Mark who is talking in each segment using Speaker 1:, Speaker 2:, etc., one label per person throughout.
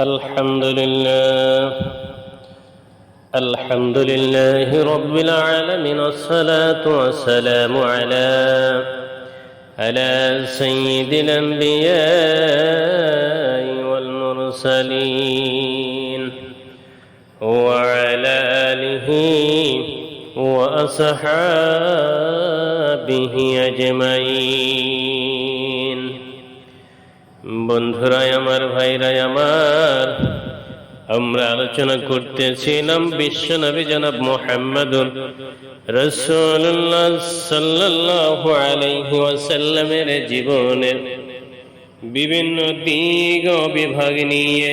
Speaker 1: الحمد لله الحمد لله رب العالمين. والصلاة والسلام على على سيد الأنبياء والمرسلين وعلى آله وأصحابه أجمعين. বন্ধুরাই আমার, ভাইরাই আমার, আমরা আলোচনা করতেছিলাম বিশ্বনবী জনাব মোহাম্মদুর রসুল্লাহ সাল্লাল্লাহু আলাইহি ওয়াসাল্লামের জীবনের বিভিন্ন ও বিভাগ নিয়ে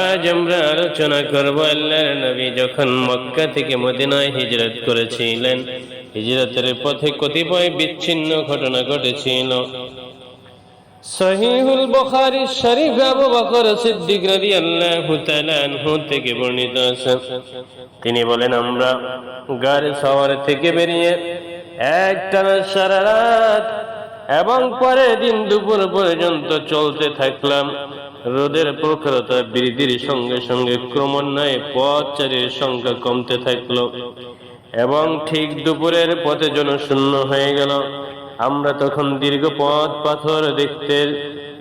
Speaker 1: আজ আমরা আলোচনা করব আল্লাহর নবী যখন মক্কা থেকে মদিনায় হিজরত করেছিলেন, হিজরতের পথে কতিপয় বিচ্ছিন্ন ঘটনা ঘটেছিল। সহিহুল বুখারী শরীফ আবু বকর সিদ্দিক রাদিয়াল্লাহু তাআলা আনহু থেকে বর্ণিত আছে। তিনি বলেন, আমরা গাড়ি সওয়ার থেকে বেরিয়ে একটানা সারা রাত এবং পরের দিন দুপুর পর্যন্ত চলতে থাকলাম। রোদের প্রখরতা বৃদ্ধির সঙ্গে সঙ্গে ক্রমান্বয়ে পথচারীর সংখ্যা কমতে থাকল এবং ঠিক দুপুরের পথে জনশূন্য হয়ে গেল। আমরা তখন দীর্ঘ পথ পাথর দেখতে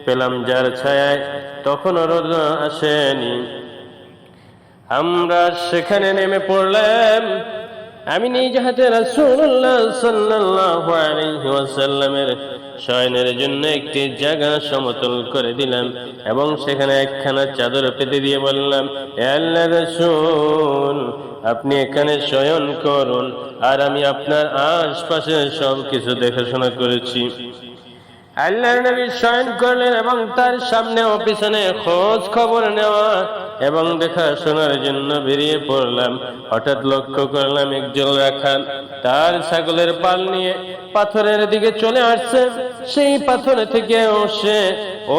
Speaker 1: পেলাম যার ছায়ায় তখন রোজা আসেনি। আমরা সেখানে নেমে পড়লাম। আমি নিজ হাতে রাসুল্লাহ সাল্লাল্লাহু আলাইহি ওয়াসাল্লামের শয়নের জন্য একটি জায়গা সমতল করে দিলাম এবং সেখানে একখানা চাদর পেতে দিয়ে বললাম আপনি এখানে শয়ন করুন, আর আমি আপনার আশপাশের সব কিছু দেখাশোনা করেছি। আল্লাহ নবী শয়ন করলেন এবং তার সামনে ও পিছনে খোঁজ খবর নেওয়া এবং দেখাশোনার জন্য বেরিয়ে পড়লাম। হঠাৎ লক্ষ্য করলাম একজন রাখাল তার ছাগলের পাল নিয়ে পাথরের দিকে চলে আসছে। সেই পাথর থেকে সে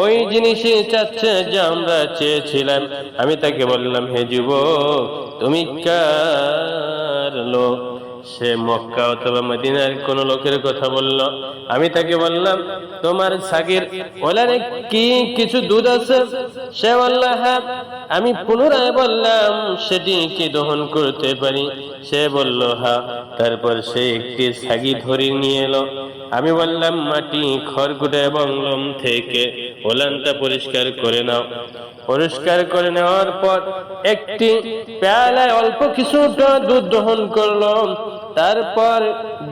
Speaker 1: ওই জিনিসই চাচ্ছে যা আমরা চেয়েছিলাম। আমি তাকে বললাম, হে যুবক, তুমি কার লোক? সে মক্কা অথবা মদিনার কোন লোকের কথা বলল। আমি তাকে বললাম, তোমার সাগির, ওলারে কি কিছু দুধ আছে? সে বলল হ্যাঁ আমি পুনরায় বললাম সেটি কি দহন করতে পারি। সে বলল হ্যাঁ। তারপর সে একটি সাগি ধরে নিয়ে এলো। আমি বললাম, মাটি, খড়কুটা এবং লোম থেকে ওলানটা পরিষ্কার করে নাও। পরিষ্কার করে নেওয়ার পর একটি পেয়ালায় অল্প কিছুটা দুধ দহন করল। তারপর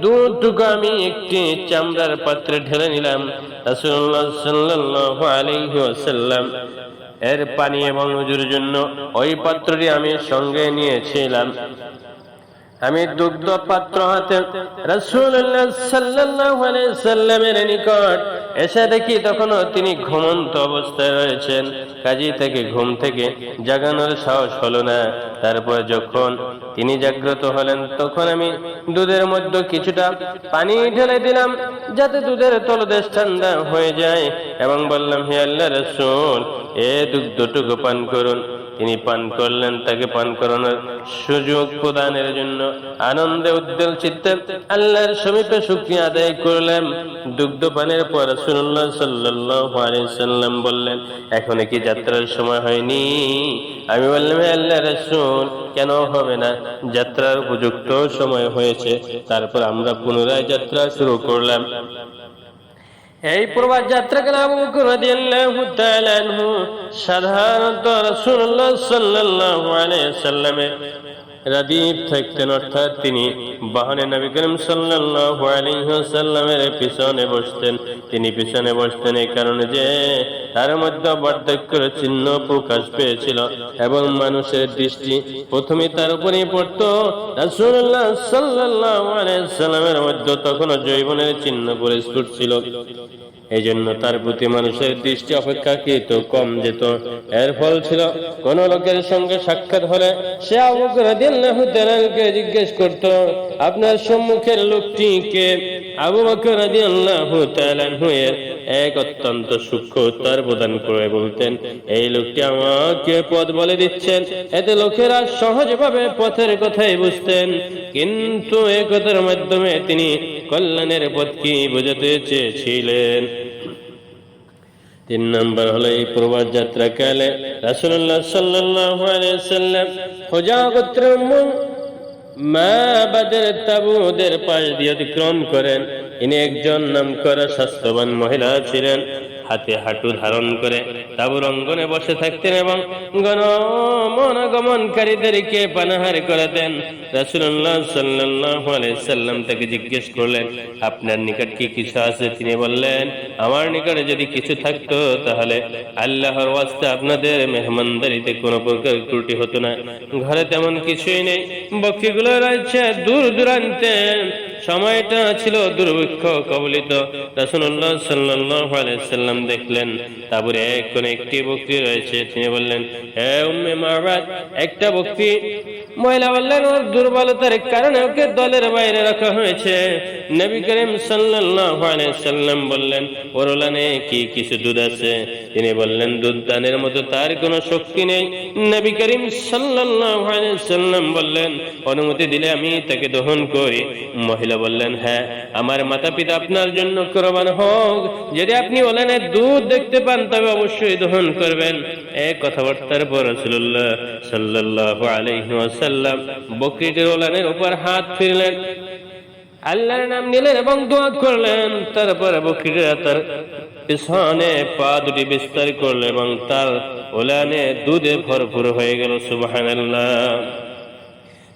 Speaker 1: দুধটুকু আমি একটি চামড়ার পাত্রে ঢেলে নিলাম। ওয়াসাল্লাম। এর পানি এবং উজুর জন্য ওই পাত্রটি আমি সঙ্গে নিয়েছিলাম। আমি দুগ্ধ পাত্র হাতে সাল্লামের নিকট এসে দেখি তখনও তিনি ঘুমন্ত অবস্থায় রয়েছেন। কাজী থেকে ঘুম থেকে জাগানোর সাহস হলো না। তারপর যখন তিনি জাগ্রত হলেন, তখন আমি দুধের মধ্যে কিছুটা পানি ঢেলে দিলাম, যাতে দুধের তলদেশ ঠান্ডা হয়ে যায় এবং বললাম, হে আল্লাহ রসুল, এ দুগ্ধটুকু পান করুন। তিনি পান করলেন, তাকে পান করানোর সুযোগ প্রদানের জন্য আনন্দে উদ্দেল চিত্তে আল্লাহর সমীপে শুক্রিয়া আদায় করলেন। দুগ্ধ পানের পর সাল্লাল্লাহু সাল্লাম বললেন, এখন কি যাত্রার সময় হয়নি? আমি বললাম আল্লাহ রাসূল, কেন হবে না? যাত্রার উপযুক্ত সময় হয়েছে। তারপর আমরা পুনরায় যাত্রা শুরু করলাম। এই প্রবাদ যাত্রাকে আনহু সাধারণত সাল্লামের থাকতেন, অর্থাৎ তিনি বাহনে নবী করিম ওয়াসাল্লামের পিছনে বসতেন। তিনি পিছনে বসতেন এই কারণে যে তার মধ্যে বার্ধক্যের চিহ্ন প্রকাশ পেয়েছিল এবং মানুষের দৃষ্টি প্রথমে তার উপরেই পড়তো। সাল্লাল্লাহু সাল্লামের মধ্যে তখনও জৈবনের চিহ্ন পরিস্ফুট ছিল। এই জন্য তার প্রতি মানুষের দৃষ্টি অপেক্ষাকৃত কম যেত। এর ফল ছিল, কোন লোকের সঙ্গে সাক্ষাৎ হলে সে আবু বকর রাদিয়াল্লাহু তাআলাকে জিজ্ঞেস করত, আপনার সম্মুখের লোকটি কে? আবু বকর রাদিয়াল্লাহু তাআলা এর এক অত্যন্ত সূক্ষ্ম উত্তর প্রদান করে বলতেন, এই লোকটি আমাকে পথ বলে দিচ্ছেন। এতে লোকেরা সহজভাবে পথের কথাই বুঝতেন, কিন্তু এ কথার মাধ্যমে তিনি কল্যাণের পথ কি বোঝাতে চেয়েছিলেন? তিন নম্বর হলো এই প্রবাস যাত্রা কালে রাসুল্লাহ সাল্লাহ সাল্লাম হোজা গোত্র মা বাদের তাবুদের পাশ দিয়ে অতিক্রম করেন। ইনি একজন নাম করা স্বাস্থ্যবান মহিলা ছিলেন। হাতে হাঁটু ধারণ করে তাবুর অঙ্গনে বসে থাকতেন এবং গণমনগমনকারীদেরকে পানাহার করাতেন। রাসুল্লাহ সাল্লাহ সাল্লাম তাকে জিজ্ঞেস করলেন, আপনার নিকট কি কিছু আছে? তিনি বললেন, আমার নিকটে যদি কিছু থাকতো তাহলে আল্লাহর ওয়াস্তে আপনাদের মেহমানদারিতে কোনো প্রকার ত্রুটি হতো না। ঘরে তেমন কিছুই নেই। বকরিগুলো রয়েছে দূর দূরান্তে। সময়টা ছিল দুর্ভিক্ষ কবলিত। রাসুল্লাহ সাল্লাম দেখলেন তারপরে কোন একটি বকরি রয়েছে, তিনি বললেন একটা বকরি মহিলা বললেন ওর দুর্বলতার কারণে ওকে দলের বাইরে রাখা হয়েছে। নবী করিম সাল্লাম বললেন ওর কি কিছু দুধ আছে? তিনি বললেন, দুধ দানের মতো তার কোনো শক্তি নেই। নবী করিম সাল্লাম বললেন, অনুমতি দিলে আমি তাকে দহন করি। মহিলা বললেন হ্যাঁ আমার মাতা পিতা আপনার জন্য কোরবান হোক। যদি আপনি ওলানে দুধ দেখতে পান, তবে অবশ্যই দহন করবেন। এক কথাবার্তার পর রসুল্লাহ সাল্লাহ আলহিহাসাল্লাম বকরিটির ওলানের উপর হাত ফিরলেন, আল্লাহর নাম নিলেন এবং দোয়া করলেন। তারপরে বকরিরা তার পিছনে পা দুটি বিস্তার করল এবং তার ওলানে দুধে ভরপুর হয়ে গেল, সুবহানাল্লাহ।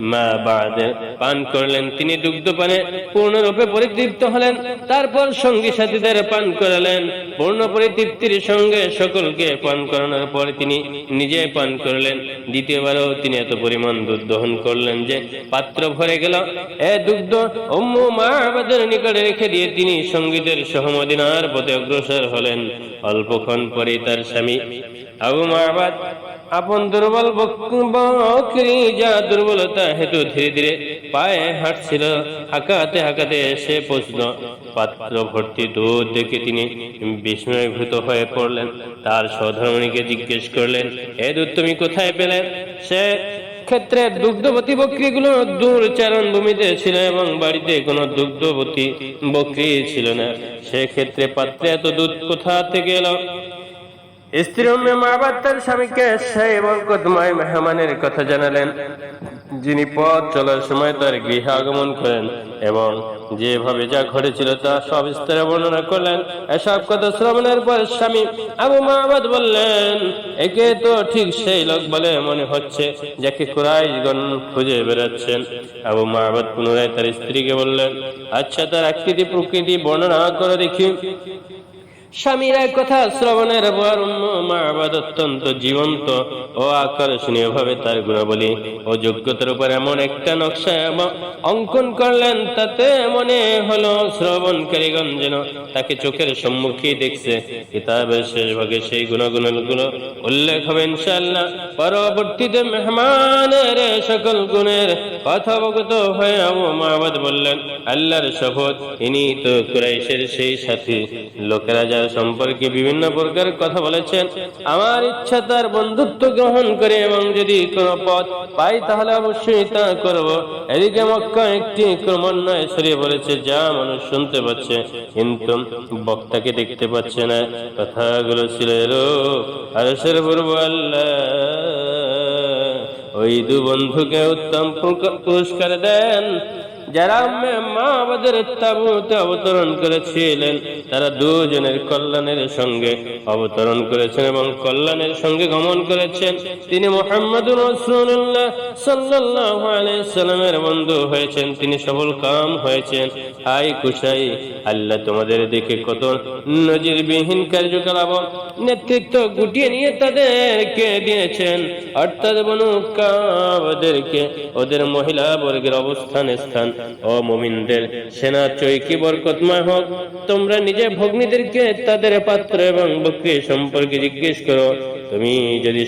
Speaker 1: মা বাদের পান করলেন তিনি দুগ্ধ পানে পূর্ণরূপে পরিতৃপ্ত হলেন। তারপর সঙ্গী সাথীদের পান করালেন। পূর্ণ পরিতৃপ্তির সঙ্গে সকলকে পান করানোর পর তিনি নিজে পান করলেন। দ্বিতীয়বারও তিনি এত পরিমাণ দুধ দহন করলেন যে পাত্র ভরে গেল। এ দুগ্ধ অম্মু মা বাদের নিকটে রেখে দিয়ে তিনি সঙ্গীতের সহমদিনার পথে অগ্রসর হলেন। অল্পক্ষণ পরে তার স্বামী আবু আপন দুর্বল বকরি যা দুর্বলতা হেতু ধীরে ধীরে পায়ে হাঁটছিল। হাঁকাতে হাঁকাতে এসে পৌঁছল পাত্র ভর্তি দুধ দেখে তিনি বিস্ময়ভূত হয়ে পড়লেন। তার সধর্মণীকে জিজ্ঞেস করলেন, এ দুধ তুমি কোথায় পেলেন সে ক্ষেত্রে দুগ্ধবতী বকরিগুলো দূর চারণ ভূমিতে ছিল এবং বাড়িতে কোনো দুগ্ধবতী বকরি ছিল না। সেক্ষেত্রে পাত্রে এত দুধ কোথা থেকে এলো? স্ত্রী উম্মে মাবাদ তার স্বামীকে সেই বরকতময় মেহমানের কথা জানালেন। যিনি পথ চলার সময় তার গৃহে আগমন করেন এবং যেভাবে যা ঘটেছিল তা সব স্তরে বর্ণনা করলেন। এসব কথা শ্রবণের পর স্বামী আবু মাহবাদ বললেন, একে তো ঠিক সেই লোক বলে মনে হচ্ছে যাকে কুরাইশগণ খুঁজে বেড়াচ্ছেন। আবু মাহবাদ পুনরায় তার স্ত্রীকে বললেন আচ্ছা তার আকৃতি প্রকৃতি বর্ণনা করে দেখি। কথা, শ্রবণের অত্যন্ত জীবন্ত ও আকর্ষণীয় ভাবে তার গুণাবলী ও যোগ্যতার উপর এমন একটা নকশা অঙ্কন করলেন, তাতে মনে হলো যেন তাকে চোখের সম্মুখে দেখছে। কিতাবের শেষ ভাগে সেই গুণগুণগুলো উল্লেখ হবে ইনশাআল্লাহ। পরবর্তীতে মেহমানের সকল গুণের কথা অবগত হয়ে আবু মাহবাদ বললেন, আল্লাহর শপথ, ইনি তো কুরাইশের সেই সাথী। লোকেরা যার সম্পর্কে বিভিন্ন প্রকার কথা বলেছেন। আমার ইচ্ছা তার বন্ধুত্ব গ্রহণ করে এবং যদি কোনো পথ পাই তাহলে অবশ্যই তা করব। এদিকে মক্কা একটি ক্রমান্বয়ে ছড়িয়ে পড়েছে, যা মানুষ শুনতে পাচ্ছে, কিন্তু বক্তাকে দেখতে পাচ্ছে না। কথাগুলো ছিল ওই দু বন্ধুকে উত্তম পুরস্কার দেন। যারা মা আমাদের তাবুতে অবতরণ করেছিলেন, তারা দুজনের কল্যাণের সঙ্গে অবতরণ করেছেন এবং কল্যাণের সঙ্গে গমন করেছেন। তিনি মোহাম্মদ রসুল্লাহ সাল্লাহ সাল্লামের বন্ধু হয়েছেন, তিনি সফল কাম হয়েছেন। হাই কুশাই, আল্লাহ তোমাদের দেখে কত নজিরবিহীন কার্যকলাপ, নেতৃত্ব গুটিয়ে নিয়ে তাদেরকে দিয়েছেন। অর্থাৎ বনু কাবদেরকে, ওদের মহিলা বর্গের অবস্থান স্থান ও মুমিনদের, সেনা চৈকি বরকতময় হোক, তোমরা নিজে ভগ্নীদেরকে তাদের পাত্র এবং বকরি সম্পর্কে জিজ্ঞেস করো। তুমি যদি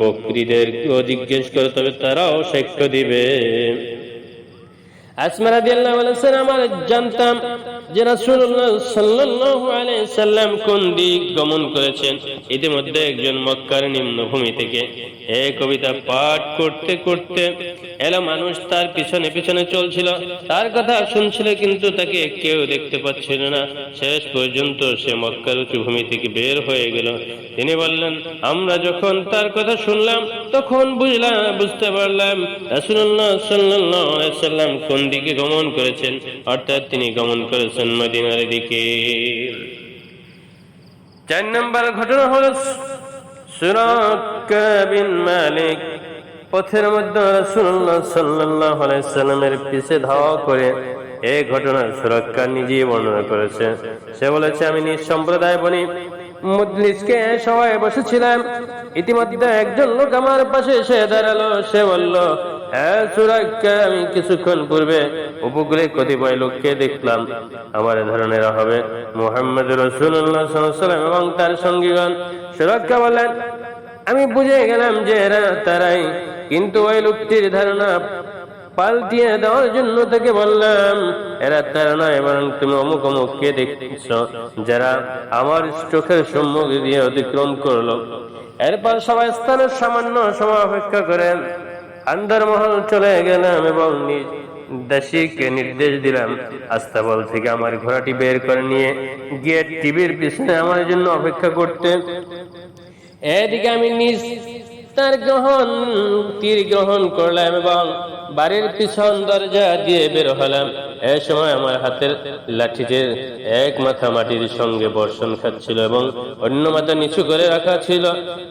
Speaker 1: বকরিদেরকেও জিজ্ঞেস করো, তবে তারাও সাক্ষ্য দিবে। তার কথা শুনছিল কিন্তু তাকে কেউ দেখতে পাচ্ছিল না। শেষ পর্যন্ত সে মক্কার উঁচু ভূমি থেকে বের হয়ে গেল। তিনি বললেন, আমরা যখন তার কথা শুনলাম, তখন বুঝলাম, বুঝতে পারলাম সাল্লাম কোন দিকে গমন করেছেন, অর্থাৎ তিনি গমন করেছেন মদিনার দিকে। চার নম্বর ঘটনা হলো মালিক পথের মধ্যে রাসূলুল্লাহ সাল্লাল্লাহু আলাইহি সাল্লামের পিছে ধাওয়া করে এই ঘটনার সুরক্ষা নিজেই বর্ণনা করেছে। সে বলেছে, আমি নিজ সম্প্রদায় বনি মজলিসকে সবাই বসেছিলাম ইতিমধ্যে একজন লোক আমার পাশে এসে দাঁড়াল। সে বলল হ্যাঁ সুরাক্কা আমি কিছুক্ষণ পূর্বে উপকূলে কতিপয় লোককে দেখলাম। আমার ধরনের হবে মোহাম্মদ রসুল্লাহ সাল্লাম এবং তার সঙ্গীগণ সুরক্ষা বললেন, আমি বুঝে গেলাম যে এরা তারাই। কিন্তু ওই লোকটির ধারণা পাল্টিয়ে দেওয়ার জন্য তাকে বললাম, এরা তারা নয়, বরং তুমি অমুক অমুক কে দেখছ, যারা আমার চোখের সম্মুখ দিয়ে অতিক্রম করল। এরপর সবাই স্থানের সামান্য সময় অপেক্ষা করেন আন্দারমহল চলে গেলাম এবং নিজ দাসীকে নির্দেশ দিলাম, আস্তাবল থেকে আমার ঘোড়াটি বের করে নিয়ে গিয়ে টিভির পিছনে আমার জন্য অপেক্ষা করতে। এদিকে আমি নিজ তার গ্রহণ, তীর গ্রহণ করলাম এবং বাড়ির পিছন দরজা দিয়ে বের হলাম। এ সময় আমার হাতের লাঠিতে এক মাথা মাটির সঙ্গে বর্ষণ খাচ্ছিল এবং অন্য মাথা নিচু করে রাখা ছিল।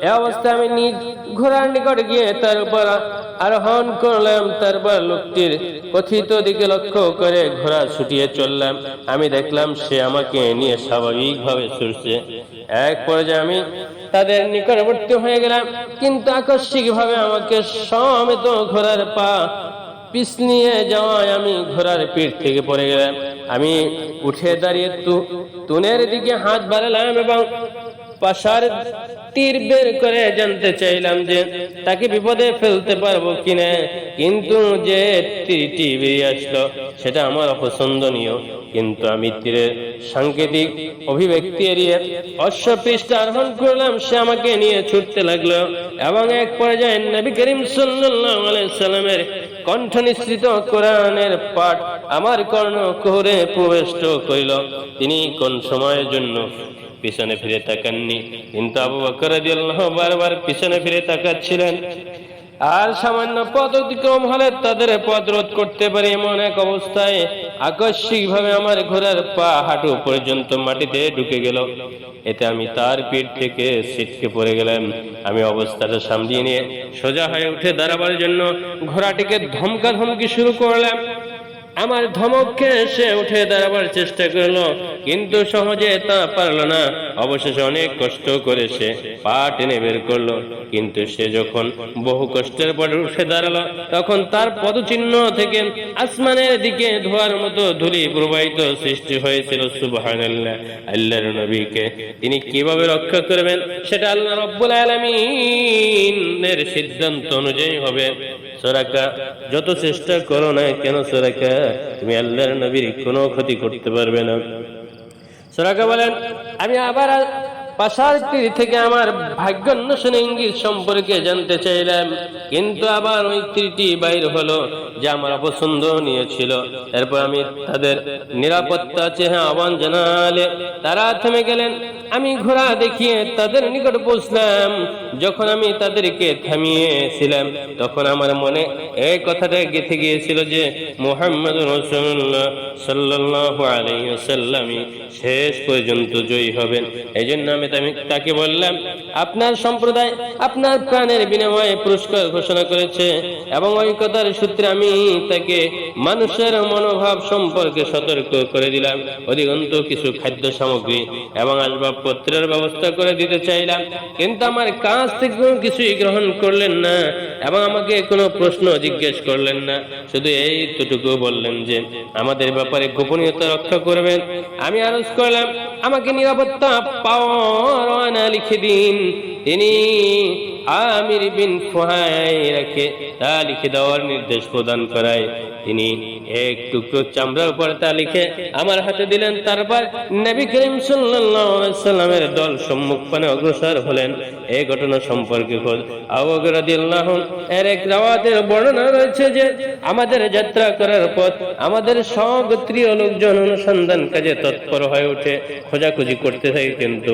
Speaker 1: এ অবস্থায় আমি নিজ ঘোড়ার নিকট গিয়ে তার উপর আরোহণ করলাম। তারপর লোকটির কথিত দিকে লক্ষ্য করে ঘোড়া ছুটিয়ে চললাম। আমি দেখলাম সে আমাকে নিয়ে স্বাভাবিকভাবে ছুটছে। এক পর্যায়ে আমি তাদের নিকটবর্তী হয়ে গেলাম, কিন্তু আকস্মিক ভাবে আমাকে সমেত ঘোড়ার পা পিছলিয়ে যাওয়ায় আমি ঘোড়ার পিঠ থেকে পড়ে গেলাম। আমি উঠে দাঁড়িয়ে তুনের দিকে হাত বাড়ালাম এবং পাশার তীর বের করে জানতে চাইলাম যে তাকে বিপদে ফেলতে পারব কিনা। কিন্তু যে তীরটি আসলো, সেটা আমার অপছন্দনীয়। কিন্তু আমি তীরের সাংকেতিক অভিব্যক্তি এড়িয়ে অশ্ব পৃষ্ঠ আরোহণ করলাম, সে আমাকে নিয়ে ছুটতে লাগল এবং এক পর্যায়ে নবী করিম সাল্লাল্লাহু আলাইহি সাল্লামের কণ্ঠ নিঃসৃত কোরআনের পাঠ আমার কর্ণ কোহরে প্রবেশ করিল। তিনি কোন সময়ের জন্য পিছনে ফিরে তাকাননি। কিন্তু আবু বকর বারবার পিছনে ফিরে তাকাচ্ছিলেন। আর সামান্য পদ অতিক্রম হলে তাদের পথ রোধ করতে পারে এমন এক অবস্থায় আকস্মিক ভাবে আমার ঘোড়ার পা হাঁটু পর্যন্ত মাটিতে ঢুকে গেল। এতে আমি তার পিঠ থেকে ছিটকে পড়ে গেলাম। আমি অবস্থাটা সামলিয়ে নিয়ে সোজা হয়ে উঠে দাঁড়াবার জন্য ঘোড়াটিকে ধমকা ধমকি শুরু করলাম। আমার ধমককে সে উঠে দাঁড়াবার চেষ্টা করল কিন্তু সহজে তা পারল না। অবশেষে অনেক কষ্ট করে সে পা টেনে বের করল। কিন্তু সে যখন বহু কষ্টের পর উঠে দাঁড়াল, তখন তার পদচিহ্ন থেকে আসমানের দিকে ধোয়ার মতো ধুলি প্রবাহিত সৃষ্টি হয়েছিল। সুবহানাল্লাহ, আল্লাহর নবীকে তিনি কীভাবে রক্ষা করবেন, সেটা আল্লাহ রব্বুল আলমিনের সিদ্ধান্ত অনুযায়ী হবে। সোরাকা, যত চেষ্টা করো না কেন সোরাকা, তুমি আল্লাহর নবীর কোনো ক্ষতি করতে পারবে না। সোরাকা বলেন আমি আবার পাশার তীর থেকে আমার ভাগ্য অন্বেষণ ইঙ্গিত সম্পর্কে জানতে চাইলাম। কিন্তু আবার ওই তীরটি বাইর হলো যে আমার অপছন্দ নিয়েছিল এরপর আমি তাদের নিরাপত্তা চেহে আহ্বান জানালে তারা থেমে গেলেন। আমি ঘোড়া দেখিয়ে তাদের নিকট পৌঁছলাম। যখন আমি তাদেরকে থামিয়েছিলাম, তখন আমার মনে এই কথাটা গেঁথে গিয়েছিল যে মোহাম্মদ রসুল্লাহ সাল্লাহ আলাইসাল্লামই শেষ পর্যন্ত জয়ী হবেন। এই জন্য আমি তামি- তাকে বললাম, আপনার সম্প্রদায়, আপনার প্রাণের বিনিময়ে পুরস্কার ঘোষণা করেছে এবং ওই কথার সূত্রে আমি তাকে মানুষের মনোভাব সম্পর্কে সতর্ক করে দিলাম। অধিকন্ত কিছু খাদ্য সামগ্রী এবং আসবাবপত্রের ব্যবস্থা করে দিতে চাইলাম। কিন্তু আমার কাছ থেকে কিছুই গ্রহণ করলেন না এবং আমাকে কোনো প্রশ্ন জিজ্ঞেস করলেন না। শুধু এই এইটুকু বললেন যে, আমাদের ব্যাপারে গোপনীয়তা রক্ষা করবেন। আমি আরজ করলাম, আমাকে নিরাপত্তা পাওয়া লিখে দিন। তিনি আমির বিন ফুহাইরাকে তা লিখে দেওয়ার নির্দেশ প্রদান করায়। তিনি এক টুকরো চামড়ার উপর তা লিখে আমার হাতে দিলেন। তারপর নবী করিম সাল্লামের দল সম্মুখ পানে অগ্রসর হলেন। এই ঘটনা সম্পর্কে খোঁজ। আবু রাদিয়াল্লাহু এর এক রাওয়াতের বর্ণনা রয়েছে যে, আমাদের যাত্রা করার পথ, আমাদের স্বগোত্রীয় লোকজন অনুসন্ধান কাজে তৎপর হয়ে ওঠে। খোঁজাখুঁজি করতে থাকে কিন্তু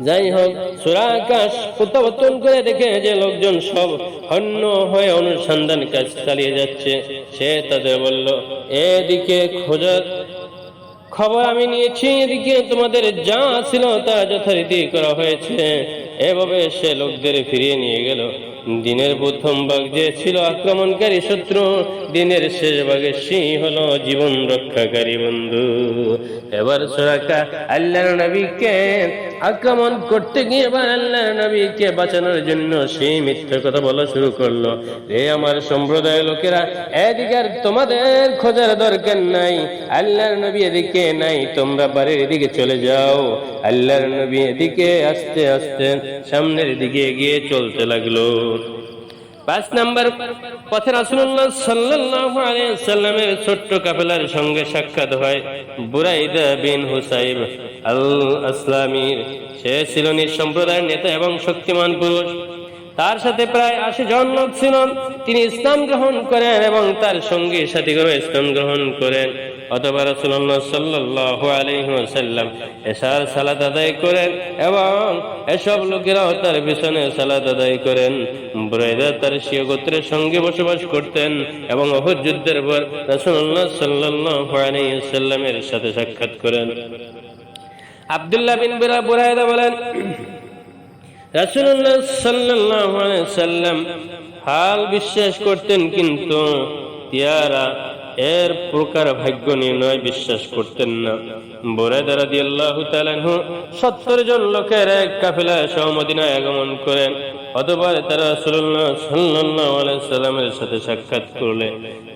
Speaker 1: যাই হোক সুরাকাশ প্রত্যাবর্তন করে দেখে যে লোকজন সব হন্য হয়ে অনুসন্ধান কাজ চালিয়ে যাচ্ছে। সে তাদের বলল, এদিকে খোঁজার খবর আমি নিয়েছি, এদিকে তোমাদের যা ছিল তা যথারীতি করা হয়েছে। এভাবে সে লোকদের ফিরিয়ে নিয়ে গেল। দিনের প্রথম ভাগ যে ছিল আক্রমণকারী শত্রু, দিনের শেষ ভাগে সেই হলো জীবন রক্ষাকারী বন্ধু। এবার সোরাকা আল্লাহর নবীকে আক্রমণ করতে গিয়ে এবার আল্লাহ নবীকে বাঁচানোর জন্য সেই মিথ্যা কথা বলা শুরু করল। রে আমার সম্প্রদায় লোকেরা, এদিকে আর তোমাদের খোঁজার দরকার নাই। আল্লাহর নবী এদিকে নাই, তোমরা বাড়ির এদিকে চলে যাও। আল্লাহর নবী এদিকে আস্তে আস্তে সামনের দিকে গিয়ে চলতে লাগল। পাঁচ নাম্বার পথে রাসুল্লাহ আলাইহি সাল্লামের ছোট্ট কাফেলার সঙ্গে সাক্ষাৎ হয় বুরাইদা বিন হুসাইব আল আসলামীর সে ছিল নিঃসম্প্রদায়ের নেতা এবং শক্তিমান পুরুষ। তার সাথে প্রায় আশি জন লোক ছিল। তিনি ইসলাম গ্রহণ করেন এবং তার সঙ্গী সাথীগণ ইসলাম গ্রহণ করেন। অথবা রাসূলুল্লাহ সাল্লাল্লাহু আলাইহি ওয়াসাল্লাম এশার সালাত আদায় করেন এবং এসব লোকেরাও তার পিছনে সালাত আদায় করেন। বুরাইদা তার শিয়া গোত্রের সঙ্গে বসবাস করতেন এবং অহুদ যুদ্ধের পর রাসূলুল্লাহ সাল্লাল্লাহু আলাইহি সাথে সাক্ষাৎ করেন। আব্দুল্লাহ বিন বুরা বুরাইদা বলেন সাল্লাল্লাহু সাল্লাম হাল বিশ্বাস করতেন কিন্তু তিয়ারা এর প্রকার ভাগ্য নির্ণয় বিশ্বাস করতেন না। বোরাদা রাদিয়াল্লাহু তাআলা সত্তর 70 জন লোকের এক কাফেলা সহমদিনায় আগমন করেন। অতঃপর তারা রাসূলুল্লাহ সাল্লাল্লাহু আলাইহি সাল্লামের সাথে সাক্ষাৎ করলে।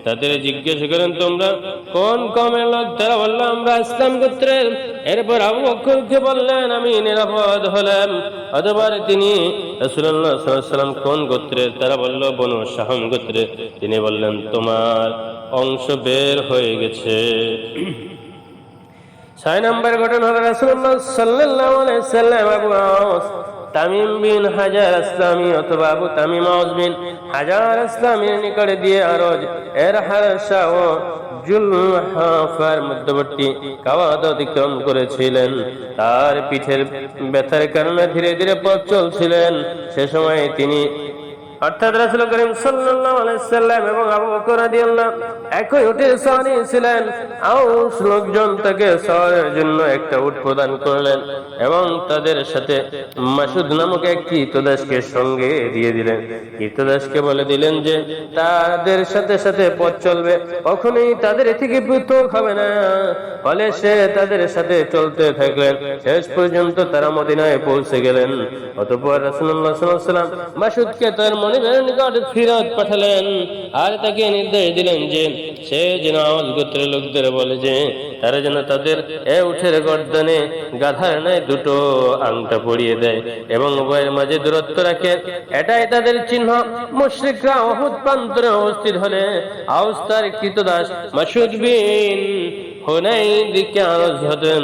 Speaker 1: তাদের জিজ্ঞেস করেন, তোমরা কোন কমের লোক তারা বলল আমরা ইসলাম গোত্রের? এরপর আবু বকরকে বললেন, আমি নিরাপদ হলাম। অতঃপর তিনি সাল্লাম কোন গোত্রের? তারা বলল, বনু শাহম গোত্রের। তিনি বললেন, তোমার অংশ বের হয়ে গেছে। ছয় নম্বর ঘটনা হলো রাসূলুল্লাহ সাল্লাল্লাহু আলাইহি সাল্লাম আবু তামিম বিন হাজার ইসলামী অথবা আবু তামিম আজমিন হাজার ইসলামীর নিকটে দিয়ে আরজ এর হারসা ও মধ্যবর্তী কাওয়াদ অতিক্রম করেছিলেন। তার পিঠের ব্যথার কারণে ধীরে ধীরে পথ চলছিলেন। সে সময় তিনি অর্থাৎ তাদের সাথে বলে দিলেন যে, তাদের সাথে সাথে পথ চলবে, কখনোই তাদের থেকে পৃথক হবে না। ফলে সে তাদের সাথে চলতে থাকলেন। শেষ পর্যন্ত তারা মদিনায় পৌঁছে গেলেন। অতঃপর রাসূলুল্লাহ মাসুদকে তার মনিবের নিকট ফিরত পাঠালেন। আর তাকে নির্দেশ দিলেন যে, সে যেন আওয়াজ গোত্রের লোকদের বলে যে, তারা যেন তাদের এ উঠের গর্দনে গাধার নাই দুটো আংটা পরিয়ে দেয় এবং উভয়ের মাঝে দূরত্ব রাখে। এটাই তাদের চিহ্ন। মুশরিকরা অহুদ প্রান্তরে উপস্থিত হলে আউস তার কৃতদাস মাসুদ বিন হুনাই দিকে আরজ হতেন।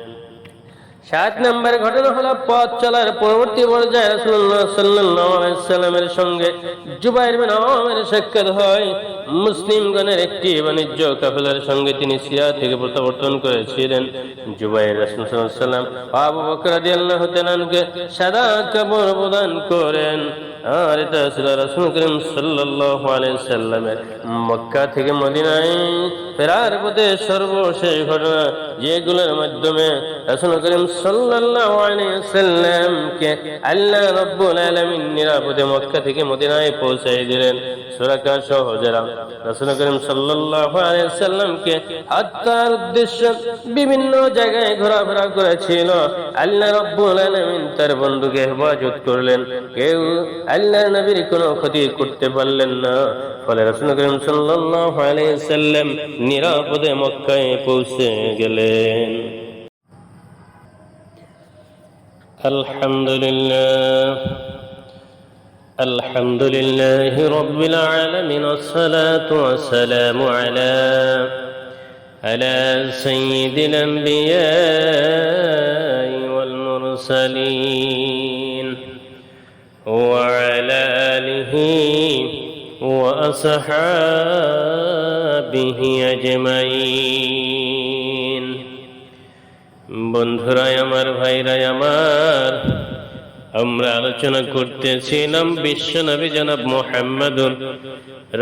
Speaker 1: সাত নম্বর ঘটনা হলো পথ চলার পরবর্তী পর্যায়ে রাসূলুল্লাহ সাল্লাল্লাহু আলাইহি সাল্লামের সঙ্গে জুবাইর বিন আওয়ামের সাক্ষাৎ হয়। মুসলিমগণের একটি বাণিজ্য কাফেলার সঙ্গে তিনি সিরিয়া থেকে প্রত্যাবর্তন করেছিলেন। জুবাইর রাসূল সাল্লাল্লাহু আলাইহি সাল্লাম আবু বকর রাদিয়াল্লাহু তাআলাকে সাদা কাপড় প্রদান করেন। আর এটা ছিল রাসূল করিম সাল্লামের মক্কা থেকে মদিনায় ফেরার পথে সর্বশেষ ঘটনা যেগুলোর মাধ্যমে রাসূল করিম আলাইহি সাল্লামকে আল্লাহ রাব্বুল আলামিন নিরাপদে মক্কা থেকে মদিনায় পৌঁছায় দিলেন। সূরা কাহফ সহ যারা রাসূল করিম আলাইহি সাল্লামকে হত্যার উদ্দেশ্যে বিভিন্ন জায়গায় ঘোরাফেরা করেছিল, আল্লাহ রাব্বুল আলামিন তার বন্ধুকে হেফাজত করলেন। কেউ আল্লাহর নবীর কোনো ক্ষতি করতে পারলেন না ফলে রাসূল করিম সাল্লাল্লাহু আলাইহি সাল্লাম নিরাপদে মক্কায় পৌঁছে গেলেন الحمد لله الحمد لله رب العالمين والصلاة والسلام على على سيد الأنبياء والمرسلين وعلى آله وأصحابه أجمعين বন্ধুরাই আমার ভাইরাই আমার আমরা আলোচনা করতেছিলাম বিশ্ব নবী জনাব মোহাম্মদুর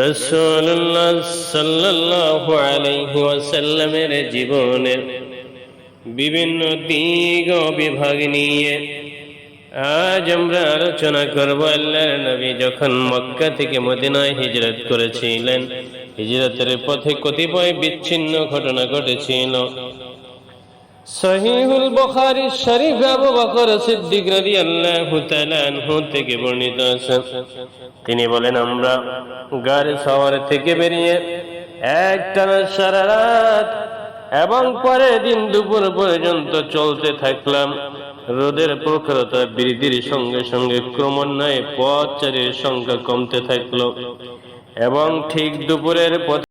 Speaker 1: রসুল্লাহ সাল্লাল্লাহু আলাইহি ওয়াসাল্লামের জীবনের বিভিন্ন দিক ও বিভাগ নিয়ে আজ আমরা আলোচনা করব আল্লাহর নবী যখন মক্কা থেকে মদিনায় হিজরত করেছিলেন। হিজরতের পথে কতিপয় বিচ্ছিন্ন ঘটনা ঘটেছিল। সহিহুল বুখারী শরীফ আবু বকর সিদ্দিক রাদিয়াল্লাহু তাআলা আনহু থেকে বর্ণিত আছে। তিনি বলেন, আমরা গাড়ি সওয়ার থেকে বেরিয়ে একটানা সারা রাত এবং পরের দিন দুপুর পর্যন্ত চলতে থাকলাম। রোদের প্রখরতা বৃদ্ধির সঙ্গে সঙ্গে ক্রমান্বয়ে পথচারীর সংখ্যা কমতে থাকল এবং ঠিক দুপুরের পথে